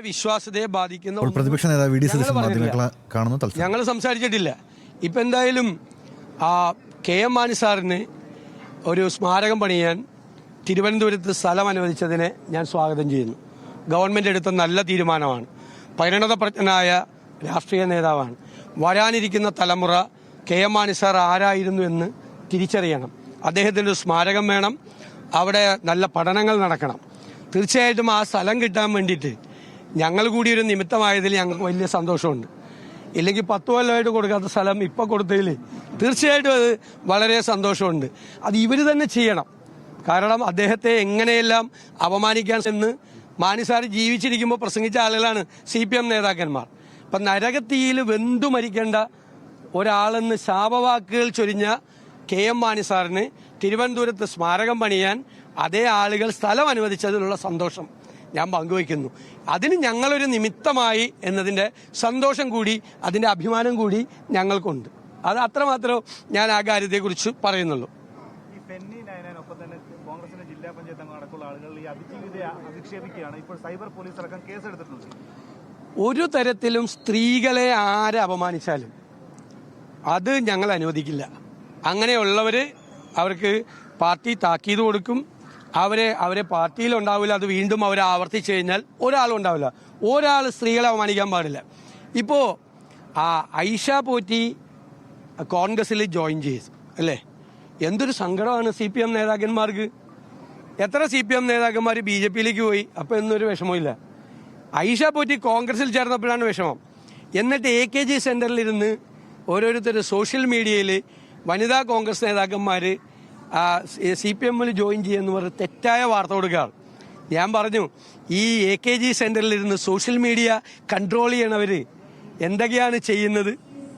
വിശ്വാസ്യതയെ ബാധിക്കുന്ന പ്രതിപക്ഷ നേതാവ് വി ഡി ഞങ്ങൾ സതീശൻ സംസാരിച്ചിട്ടില്ല. ഇപ്പൊ എന്തായാലും ആ കെ എം മാണി സാറിന് ഒരു സ്മാരകം പണിയാൻ തിരുവനന്തപുരത്ത് സ്ഥലം അനുവദിച്ചതിനെ ഞാൻ സ്വാഗതം ചെയ്യുന്നു. ഗവൺമെന്റ് എടുത്ത നല്ല തീരുമാനമാണ്. പരിണതപ്രജ്ഞനായ രാഷ്ട്രീയ നേതാവാണ്. വരാനിരിക്കുന്ന തലമുറ കെ എം മാണി സാർ ആരായിരുന്നു എന്ന് തിരിച്ചറിയണം. അദ്ദേഹത്തിന് ഒരു സ്മാരകം വേണം. അവിടെ നല്ല പഠനങ്ങൾ നടക്കണം. തീർച്ചയായിട്ടും ആ സ്ഥലം കിട്ടാൻ വേണ്ടിയിട്ട് ഞങ്ങൾ കൂടി ഒരു നിമിത്തമായതിൽ ഞങ്ങൾക്ക് വലിയ സന്തോഷമുണ്ട്. ഇല്ലെങ്കിൽ പത്ത് കൊല്ലമായിട്ട് കൊടുക്കാത്ത സ്ഥലം ഇപ്പൊ കൊടുത്തതിൽ തീർച്ചയായിട്ടും അത് വളരെ സന്തോഷമുണ്ട്. അത് ഇവർ തന്നെ ചെയ്യണം. കാരണം അദ്ദേഹത്തെ എങ്ങനെയെല്ലാം അപമാനിക്കാൻ എന്ന് മാനിസാർ ജീവിച്ചിരിക്കുമ്പോൾ പ്രസംഗിച്ച ആളുകളാണ് സി പി എം നേതാക്കന്മാർ. അപ്പം നരകത്തിയിൽ വെന്തു മരിക്കേണ്ട ഒരാളെന്ന് ശാപവാക്കുകൾ ചൊരിഞ്ഞ കെ എം മാനിസാറിന് തിരുവനന്തപുരത്ത് സ്മാരകം പണിയാൻ അതേ ആളുകൾ സ്ഥലം അനുവദിച്ചതിലുള്ള സന്തോഷം. ഞാൻ പങ്കുവയ്ക്കുന്നു. അതിന് ഞങ്ങളൊരു നിമിത്തമായി എന്നതിന്റെ സന്തോഷം കൂടി അതിന്റെ അഭിമാനം കൂടി ഞങ്ങൾക്കുണ്ട്. അത് അത്രമാത്രം ഞാൻ ആ കാര്യത്തെക്കുറിച്ച് പറയുന്നുള്ളൂ. ഈ ഫെന്നി നയനൊപ്പം തന്നെ കോൺഗ്രസിന്റെ ജില്ലാ പഞ്ചായത്ത് അംഗം അടക്കമുള്ള ആളുകൾ ഈ അധിക്ഷേപിക്കുകയാണ്. ഇപ്പോൾ സൈബർ പോലീസ് അടക്കം കേസെടുത്തിട്ടുണ്ട് ഒരു തരത്തിലും സ്ത്രീകളെ ആരെ അപമാനിച്ചാലും അത് ഞങ്ങൾ അനുവദിക്കില്ല. അങ്ങനെയുള്ളവര് അവർക്ക് പാർട്ടി താക്കീത് കൊടുക്കും അവരെ അവരെ പാർട്ടിയിൽ ഉണ്ടാവില്ല അത് വീണ്ടും അവരെ ആവർത്തിച്ചു കഴിഞ്ഞാൽ ഒരാളും ഉണ്ടാവില്ല ഒരാൾ സ്ത്രീകളെ അവമാനിക്കാൻ പാടില്ല. ഇപ്പോ ആ ഐഷ പോറ്റി കോൺഗ്രസിൽ ജോയിൻ ചെയ്തു അല്ലേ? എന്തൊരു സങ്കടമാണ് സി പി എം നേതാക്കന്മാർക്ക്. എത്ര സി പി എം നേതാക്കന്മാർ ബി ജെ പിയിലേക്ക് പോയി അപ്പൊ എന്നൊരു വിഷമമില്ല ഐഷ പോറ്റി കോൺഗ്രസിൽ ചേർന്നപ്പോഴാണ് വിഷമം. എന്നിട്ട് എ കെ ജി സെന്ററിലിരുന്ന് ഓരോരുത്തർ സോഷ്യൽ മീഡിയയിൽ വനിതാ കോൺഗ്രസ് നേതാക്കന്മാർ സി പി എമ്മിൽ ജോയിൻ ചെയ്യുമെന്ന് പറഞ്ഞ് തെറ്റായ വാർത്ത കൊടുക്കുകയാണ്. ഞാൻ പറഞ്ഞു ഈ എ കെ ജി സെന്ററിലിരുന്ന് സോഷ്യൽ മീഡിയ കൺട്രോൾ ചെയ്യണവര് എന്തൊക്കെയാണ് ചെയ്യുന്നത്?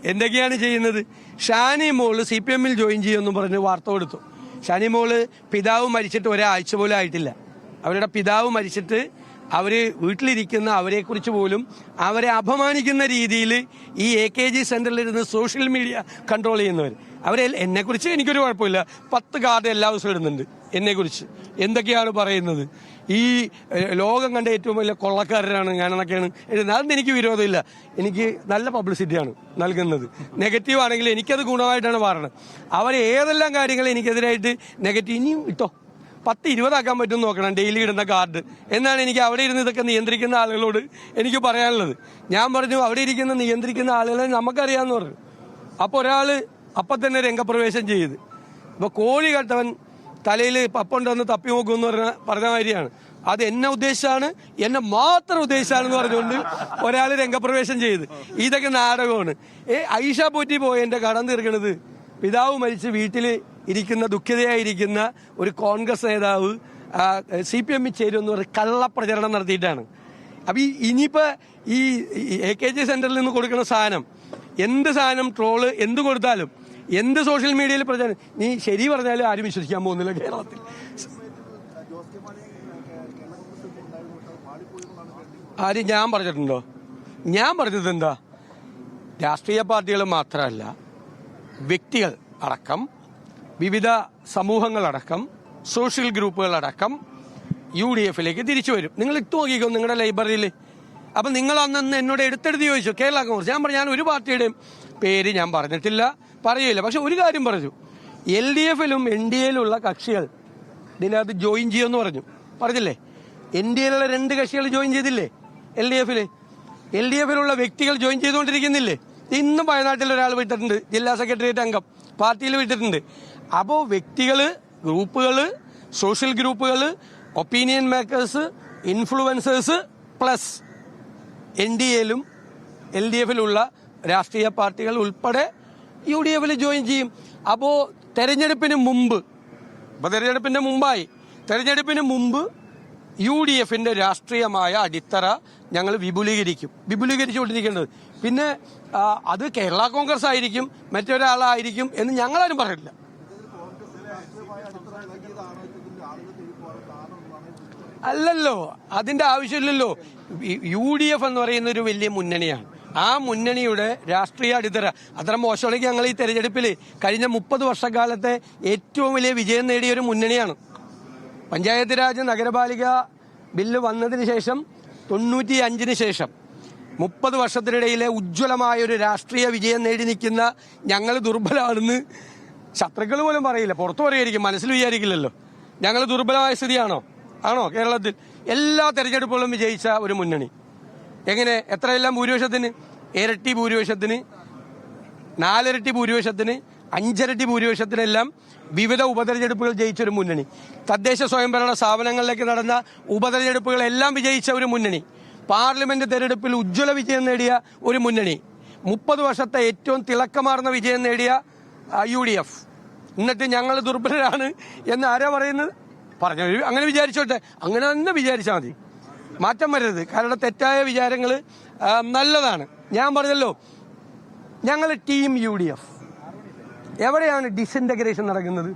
എന്തൊക്കെയാണ് ചെയ്യുന്നത്? ഷാനി മോൾ സി പി എമ്മിൽ ജോയിൻ ചെയ്യുമെന്ന് പറഞ്ഞ് വാർത്ത കൊടുത്തു. ഷാനി മോൾ പിതാവ് മരിച്ചിട്ട് ഒരാഴ്ച പോലും ആയിട്ടില്ല. അവരുടെ പിതാവ് മരിച്ചിട്ട് അവർ വീട്ടിലിരിക്കുന്ന അവരെക്കുറിച്ച് പോലും അവരെ അപമാനിക്കുന്ന രീതിയിൽ ഈ എ കെ ജി സെന്ററിലിരുന്ന് സോഷ്യൽ മീഡിയ കൺട്രോൾ ചെയ്യുന്നവർ അവരെ എന്നെക്കുറിച്ച് എനിക്കൊരു കുഴപ്പമില്ല. പത്ത് കാർഡ് എല്ലാ ദിവസവും ഇടുന്നുണ്ട് എന്നെ കുറിച്ച് എന്തൊക്കെയാണ് പറയുന്നത്? ഈ ലോകം കണ്ട ഏറ്റവും വലിയ കൊള്ളക്കാരനാണ് ഞാനെന്നൊക്കെയാണ് എഴുതുന്നത്. അതൊന്നും എനിക്ക് വിരോധമില്ല. എനിക്ക് നല്ല പബ്ലിസിറ്റിയാണ് നൽകുന്നത്. നെഗറ്റീവ് ആണെങ്കിൽ എനിക്കത് ഗുണമായിട്ടാണ് പറയുന്നത് അവർ ഏതെല്ലാം കാര്യങ്ങൾ എനിക്കെതിരായിട്ട് നെഗറ്റീവ് ഇനിയും ഇട്ടോ? പത്ത് ഇരുപതാക്കാൻ പറ്റും നോക്കണം. ഡെയിലി ഇടുന്ന കാർഡ് എന്നാണ് എനിക്ക് അവിടെ ഇരുന്ന് ഇതൊക്കെ നിയന്ത്രിക്കുന്ന ആളുകളോട് എനിക്ക് പറയാനുള്ളത്. ഞാൻ പറഞ്ഞു അവിടെ ഇരിക്കുന്ന നിയന്ത്രിക്കുന്ന ആളുകളെ നമുക്കറിയാന്ന് പറഞ്ഞു. അപ്പോൾ ഒരാൾ അപ്പൊ തന്നെ രംഗപ്രവേശം ചെയ്ത്. ഇപ്പോൾ കോഴി കട്ടവൻ തലയിൽ പപ്പുണ്ടെന്ന് തപ്പി നോക്കുമെന്ന് പറഞ്ഞ പറഞ്ഞ മാതിരിയാണ്. അത് എന്നെ ഉദ്ദേശിച്ചാണ് എന്നെ മാത്രം ഉദ്ദേശിച്ചാണെന്ന് പറഞ്ഞുകൊണ്ട് ഒരാൾ രംഗപ്രവേശം ചെയ്ത്. ഇതൊക്കെ നാടകമാണ്. ഏ ഐഷ പോറ്റി പോയി എന്റെ കടം തീർക്കണത്. പിതാവ് മരിച്ച് വീട്ടിൽ ഇരിക്കുന്ന ദുഃഖിതയായിരിക്കുന്ന ഒരു കോൺഗ്രസ് നേതാവ് സി പി എമ്മിൽ ചേരുമെന്ന് പറഞ്ഞ് കള്ളപ്രചരണം നടത്തിയിട്ടാണ്. അപ്പം ഈ ഇനിയിപ്പോൾ ഈ എ കെ ജി സെന്ററിൽ നിന്ന് കൊടുക്കുന്ന സാധനം എന്ത് സാധനം ട്രോൾ എന്ത് കൊടുത്താലും എന്ത് സോഷ്യൽ മീഡിയയിൽ പ്രചരണം നീ ശരി പറഞ്ഞാലും ആരും വിശ്വസിക്കാൻ പോകുന്നില്ല കേരളത്തിൽ. ആര് ഞാൻ പറഞ്ഞിട്ടുണ്ടോ? ഞാൻ പറഞ്ഞത് എന്താ? രാഷ്ട്രീയ പാർട്ടികൾ മാത്രമല്ല വ്യക്തികൾ അടക്കം വിവിധ സമൂഹങ്ങളടക്കം സോഷ്യൽ ഗ്രൂപ്പുകളടക്കം യു ഡി എഫിലേക്ക് തിരിച്ചു വരും. നിങ്ങൾ ഇട്ട് നോക്കിക്കോ നിങ്ങളുടെ ലൈബ്രറിയിൽ അപ്പം നിങ്ങൾ അന്ന് എന്നോട് എടുത്തെടുത്ത് ചോദിച്ചു കേരള കോൺഗ്രസ് ഞാൻ പറഞ്ഞു ഞാൻ ഒരു പാർട്ടിയുടെയും പേര് ഞാൻ പറഞ്ഞിട്ടില്ല പറയില്ല പക്ഷെ ഒരു കാര്യം പറഞ്ഞു. എൽ ഡി എഫിലും എൻ ഡി എയിലുള്ള കക്ഷികൾ ഇതിനകത്ത് ജോയിൻ ചെയ്യുമെന്ന് പറഞ്ഞു. പറഞ്ഞില്ലേ? എൻ ഡി എയിലുള്ള രണ്ട് കക്ഷികൾ ജോയിൻ ചെയ്തില്ലേ? എൽ ഡി എഫിൽ. എൽ ഡി എഫിലുള്ള വ്യക്തികൾ ജോയിൻ ചെയ്തുകൊണ്ടിരിക്കുന്നില്ലേ? ഇന്നും വയനാട്ടിൽ ഒരാൾ വിട്ടിട്ടുണ്ട് ജില്ലാ സെക്രട്ടേറിയറ്റ് അംഗം. പാർട്ടിയിൽ വിട്ടിട്ടുണ്ട്. അപ്പോൾ വ്യക്തികൾ ഗ്രൂപ്പുകൾ സോഷ്യൽ ഗ്രൂപ്പുകൾ opinion makers influencers plus N D എയിലും L D എഫിലുള്ള രാഷ്ട്രീയ പാർട്ടികൾ ഉൾപ്പെടെ യു ഡി എഫിൽ ജോയിൻ ചെയ്യും. അപ്പോൾ തെരഞ്ഞെടുപ്പിന് മുമ്പ് ഇപ്പൊ തെരഞ്ഞെടുപ്പിന്റെ മുമ്പായി തെരഞ്ഞെടുപ്പിന് മുമ്പ് യു ഡി എഫിന്റെ രാഷ്ട്രീയമായ അടിത്തറ ഞങ്ങൾ വിപുലീകരിക്കും. വിപുലീകരിച്ചുകൊണ്ടിരിക്കേണ്ടത് പിന്നെ അത് കേരള കോൺഗ്രസ് ആയിരിക്കും മറ്റൊരാളായിരിക്കും എന്ന് ഞങ്ങളാരും പറയില്ല. അല്ലല്ലോ അതിന്റെ ആവശ്യമില്ലല്ലോ. യു ഡി എഫ് എന്ന് പറയുന്ന ഒരു വലിയ മുന്നണിയാണ്. ആ മുന്നണിയുടെ രാഷ്ട്രീയ അടിത്തറ അത്ര മോശമാണെങ്കിൽ ഞങ്ങൾ ഈ തെരഞ്ഞെടുപ്പിൽ കഴിഞ്ഞ മുപ്പത് വർഷക്കാലത്തെ ഏറ്റവും വലിയ വിജയം നേടിയ ഒരു മുന്നണിയാണ്. പഞ്ചായത്ത് രാജ് നഗരപാലിക ബില്ല് വന്നതിന് ശേഷം തൊണ്ണൂറ്റി അഞ്ചിന് ശേഷം മുപ്പത് വർഷത്തിനിടയിലെ ഉജ്ജ്വലമായ ഒരു രാഷ്ട്രീയ വിജയം നേടി നിൽക്കുന്ന ഞങ്ങൾ ദുർബലമാണെന്ന് ശത്രുക്കൾ പോലും പറയില്ല. പുറത്തു പറയുമായിരിക്കും മനസ്സിൽ വിചാരിക്കില്ലല്ലോ. ഞങ്ങൾ ദുർബലമായ സ്ഥിതിയാണോ? ആണോ? കേരളത്തിൽ എല്ലാ തെരഞ്ഞെടുപ്പുകളും വിജയിച്ച ഒരു മുന്നണി. എങ്ങനെ? എത്രയെല്ലാം ഭൂരിപക്ഷത്തിന്? ഇരട്ടി ഭൂരിപക്ഷത്തിന് നാലിരട്ടി ഭൂരിപക്ഷത്തിന് അഞ്ചിരട്ടി ഭൂരിപക്ഷത്തിനെല്ലാം വിവിധ ഉപതെരഞ്ഞെടുപ്പുകൾ ജയിച്ച ഒരു മുന്നണി. തദ്ദേശ സ്വയംഭരണ സ്ഥാപനങ്ങളിലേക്ക് നടന്ന ഉപതെരഞ്ഞെടുപ്പുകളെല്ലാം വിജയിച്ച ഒരു മുന്നണി. പാർലമെന്റ് തെരഞ്ഞെടുപ്പിൽ ഉജ്ജ്വല വിജയം നേടിയ ഒരു മുന്നണി. മുപ്പത് വർഷത്തെ ഏറ്റവും തിളക്കമാർന്ന വിജയം നേടിയ യു ഡി എഫ്. എന്നിട്ട് ഞങ്ങൾ ദുർബലരാണ് എന്ന് ആരാ പറയുന്നത്? പറഞ്ഞു അങ്ങനെ വിചാരിച്ചോട്ടെ. അങ്ങനെ തന്നെ വിചാരിച്ചാൽ മതി. മാറ്റം വരരുത്. കാരണം തെറ്റായ വിചാരങ്ങൾ നല്ലതാണ്. ഞാൻ പറഞ്ഞല്ലോ ഞങ്ങൾ ടീം യു ഡി എഫ് എവിടെയാണ് ഡിസിന്റഗ്രേഷൻ നടക്കുന്നത്?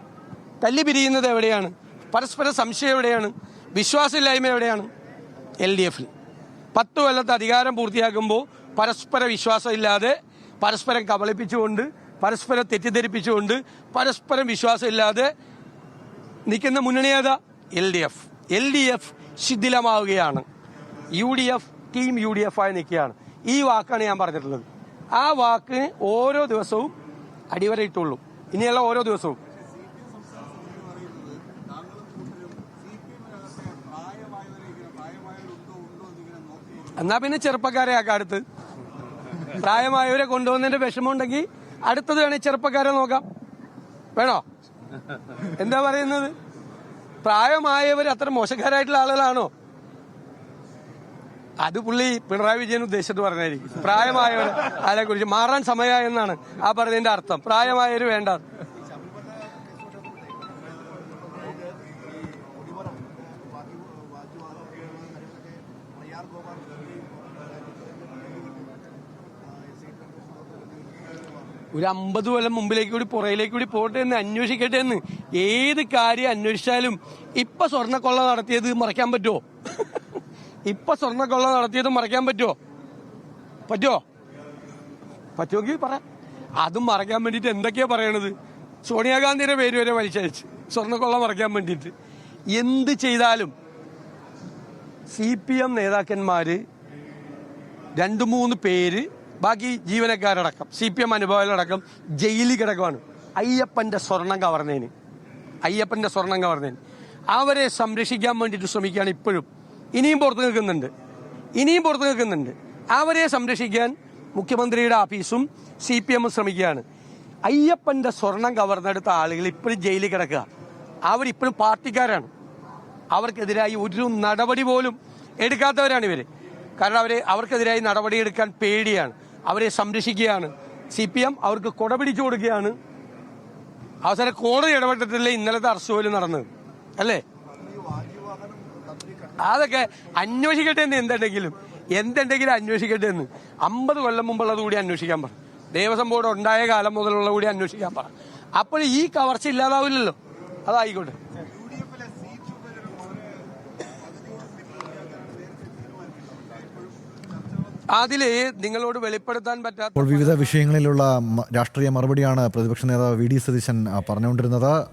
തല്ലി പിരിയുന്നത് എവിടെയാണ്? പരസ്പര സംശയം എവിടെയാണ്? വിശ്വാസമില്ലായ്മ എവിടെയാണ്? എൽ ഡി എഫിൽ പത്ത് കൊല്ലത്തെ അധികാരം പൂർത്തിയാക്കുമ്പോൾ പരസ്പര വിശ്വാസമില്ലാതെ പരസ്പരം കബളിപ്പിച്ചുകൊണ്ട് പരസ്പരം തെറ്റിദ്ധരിപ്പിച്ചുകൊണ്ട് പരസ്പരം വിശ്വാസമില്ലാതെ നിൽക്കുന്ന മുന്നണി ഏതാ? L D F. L D F ശിഥിലമാവുകയാണ്. U D F team U D F ആയി നിൽക്കുകയാണ്. ഈ വാക്കാണ് ഞാൻ പറഞ്ഞിട്ടുള്ളത്. ആ വാക്കിന് ഓരോ ദിവസവും അടിവരയിട്ടുള്ളൂ. ഇനിയുള്ള ഓരോ ദിവസവും. എന്നാ പിന്നെ ചെറുപ്പക്കാരെ ആക്കാം അടുത്ത്. പ്രായമായവരെ കൊണ്ടുവന്നതിന്റെ വിഷമമുണ്ടെങ്കിൽ അടുത്തത് വേണേൽ ചെറുപ്പക്കാരെ നോക്കാം. വേണോ? എന്താ പറയുന്നത്? പ്രായമായവർ അത്ര മോശക്കാരായിട്ടുള്ള ആളുകളാണോ? അത് പുള്ളി പിണറായി വിജയൻ ഉദ്ദേശിച്ചിട്ട് പറഞ്ഞായിരിക്കും. പ്രായമായവർ കുറിച്ച് മാറാൻ സമയ എന്നാണ് ആ പറഞ്ഞതിന്റെ അർത്ഥം. പ്രായമായവർ വേണ്ട. ഒരു അമ്പത് കൊല്ലം മുമ്പിലേക്ക് കൂടി പുറയിലേക്ക് കൂടി പോട്ടെ എന്ന് അന്വേഷിക്കട്ടെ എന്ന്. ഏത് കാര്യം അന്വേഷിച്ചാലും ഇപ്പൊ സ്വർണക്കൊള്ള നടത്തിയത് മറയ്ക്കാൻ പറ്റുമോ ഇപ്പൊ സ്വർണക്കൊള്ള നടത്തിയത് മറയ്ക്കാൻ പറ്റുമോ പറ്റുമോ പറ്റുമെങ്കിൽ പറ. അതും മറയ്ക്കാൻ വേണ്ടിയിട്ട് എന്തൊക്കെയാ പറയണത്? സോണിയാഗാന്ധിയുടെ പേര് വരെ വലിച്ചയച്ച് സ്വർണക്കൊള്ള മറയ്ക്കാൻ വേണ്ടിയിട്ട്. എന്ത് ചെയ്താലും സി പി എം നേതാക്കന്മാര് രണ്ടു മൂന്ന് പേര് ബാക്കി ജീവനക്കാരടക്കം സി പി എം അനുഭവങ്ങളടക്കം ജയിലിൽ കിടക്കുവാണ്. അയ്യപ്പന്റെ സ്വർണം കവർന്നതിന് അയ്യപ്പന്റെ സ്വർണം കവർന്നതിന് അവരെ സംരക്ഷിക്കാൻ വേണ്ടിയിട്ട് ശ്രമിക്കുകയാണ് ഇപ്പോഴും. ഇനിയും പുറത്തു നിൽക്കുന്നുണ്ട്. ഇനിയും പുറത്തു നിൽക്കുന്നുണ്ട്. അവരെ സംരക്ഷിക്കാൻ മുഖ്യമന്ത്രിയുടെ ഓഫീസും സി പി എമ്മും ശ്രമിക്കുകയാണ്. അയ്യപ്പന്റെ സ്വർണം കവർന്നെടുത്ത ആളുകൾ ഇപ്പോഴും ജയിലിൽ കിടക്കുക. അവരിപ്പോഴും പാർട്ടിക്കാരാണ്. അവർക്കെതിരായി ഒരു നടപടി പോലും എടുക്കാത്തവരാണ് ഇവർ കാരണം അവർ അവർക്കെതിരായി നടപടിയെടുക്കാൻ പേടിയാണ്. അവരെ സംരക്ഷിക്കുകയാണ്. സി പി എം അവർക്ക് കൊട പിടിച്ചു കൊടുക്കുകയാണ്. അവസാനം കോടതി ഇടപെട്ടിട്ടില്ല ഇന്നലത്തെ അറസ്റ്റ് നടന്നത് അല്ലേ? അതൊക്കെ അന്വേഷിക്കട്ടെ എന്ന് എന്തുണ്ടെങ്കിലും എന്തുണ്ടെങ്കിലും അന്വേഷിക്കട്ടെ എന്ന്. അമ്പത് കൊല്ലം മുമ്പുള്ളത് കൂടി അന്വേഷിക്കാൻ പറ. ദേവസ്വം ബോർഡ് ഉണ്ടായ കാലം മുതലുള്ള കൂടി അന്വേഷിക്കാൻ പറ. അപ്പോൾ ഈ കവർച്ച ഇല്ലാതാവില്ലല്ലോ. അതായിക്കോട്ടെ. അതിൽ നിങ്ങളോട് വെളിപ്പെടുത്താൻ പറ്റാത്ത വിവിധ വിഷയങ്ങളിലുള്ള രാഷ്ട്രീയ മറുപടിയാണ് പ്രതിപക്ഷ നേതാവ് വി ഡി സതീശൻ പറഞ്ഞുകൊണ്ടിരുന്നത്.